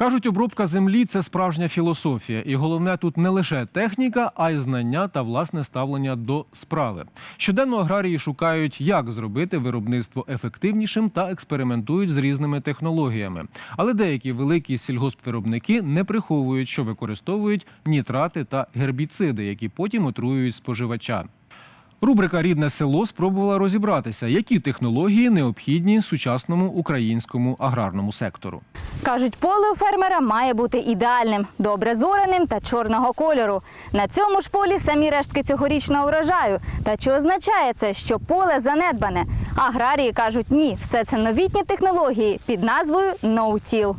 Кажуть, обробка землі це справжня філософія, і головне тут не лише техніка, а й знання та власне ставлення до справи. Щоденно аграрії шукають, як зробити виробництво ефективнішим та експериментують з різними технологіями. Але деякі великі сільгоспвиробники не приховують, що використовують нітрати та гербіциди, які потім отруюють споживача. Рубрика Рідне село спробувала розібратися, які технології необхідні сучасному українському аграрному сектору. Кажуть, поле у фермера має бути ідеальним, добре зореним та чорного кольору. На цьому ж полі самі рештки цьогорічного урожаю. Та чи означає це, що поле занедбане? Аграрії кажуть, ні, все це новітні технології під назвою «No-Till».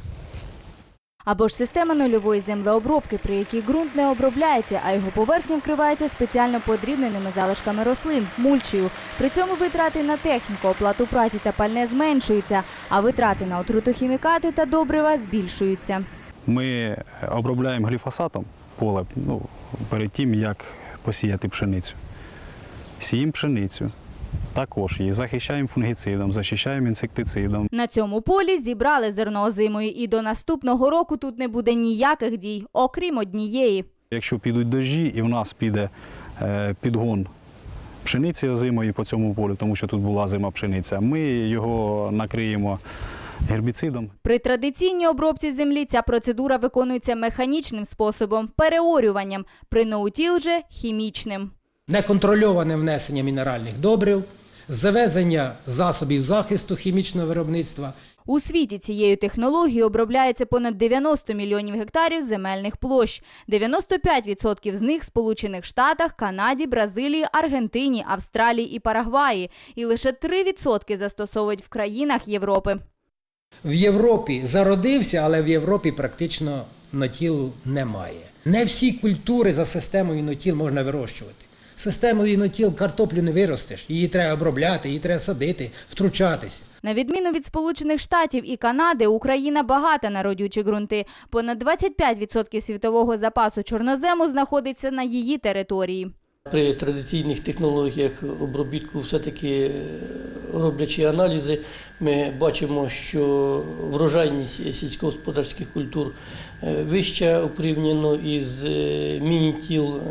Або ж система нульової землеобробки, при якій ґрунт не обробляється, а його поверхня вкривається спеціально подрібненими залишками рослин, мульчею. При цьому витрати на техніку, оплату праці та пальне зменшуються, а витрати на отрутохімікати та добрива збільшуються. Ми обробляємо гліфосатом поле ну, перед тим, як посіяти пшеницю. Сіємо пшеницю. Також її захищаємо фунгіцидом, захищаємо інсектицидом. На цьому полі зібрали зерно озимою, і до наступного року тут не буде ніяких дій, окрім однієї. Якщо підуть дощі і в нас піде е, підгон пшениці озимої по цьому полю, тому що тут була зима пшениця, ми його накриємо гербіцидом. При традиційній обробці землі ця процедура виконується механічним способом переорюванням, при ноутіл же хімічним. Неконтрольоване внесення мінеральних добрив, завезення засобів захисту хімічного виробництва. У світі цією технологією обробляється понад 90 мільйонів гектарів земельних площ. 95% з них в Сполучених Штатах, Канаді, Бразилії, Аргентині, Австралії і Парагваї. І лише 3% застосовують в країнах Європи. В Європі зародився, але в Європі практично нотілу немає. Не всі культури за системою нотіл можна вирощувати. Системою нотіл картоплю не виростеш, її треба обробляти, її треба садити, втручатися. На відміну від Сполучених Штатів і Канади, Україна багата на родючі ґрунти. Понад 25% світового запасу чорнозему знаходиться на її території. При традиційних технологіях обробітку все-таки е, роблячи аналізи, ми бачимо, що врожайність сільськогосподарських культур е, вища порівняно із е, міні-тіл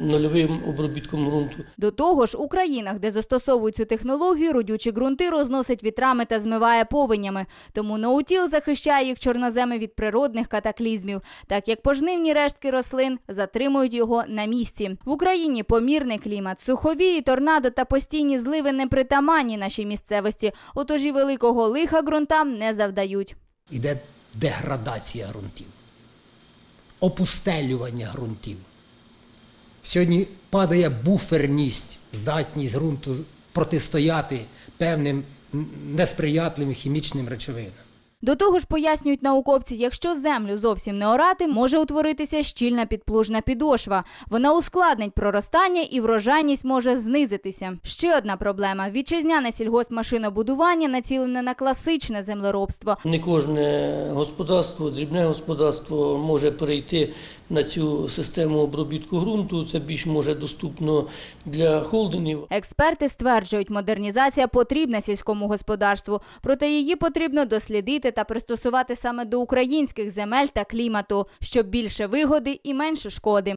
нульовим обробітком ґрунту. До того ж, у країнах, де застосовують цю технологію, родючі ґрунти розносить вітрами та змиває повенями. Тому ноутіл захищає їх чорноземи від природних катаклізмів, так як пожнивні рештки рослин затримують його на місці. В Україні помірний клімат, сухові, торнадо та постійні зливи непритаманні нашій місцевості, отож і великого лиха ґрунтам не завдають. Іде деградація ґрунтів, опустелювання ґрунтів. Сьогодні падає буферність, здатність ґрунту протистояти певним несприятливим хімічним речовинам. До того ж, пояснюють науковці, якщо землю зовсім не орати, може утворитися щільна підплужна підошва. Вона ускладнить проростання і врожайність може знизитися. Ще одна проблема: вітчизняне сільгоспмашинобудування націлене на класичне землеробство. Не кожне господарство, дрібне господарство може перейти на цю систему обробітку ґрунту. Це більш може доступно для холдингів. Експерти стверджують, модернізація потрібна сільському господарству, проте її потрібно дослідити та пристосувати саме до українських земель та клімату, щоб більше вигоди і менше шкоди.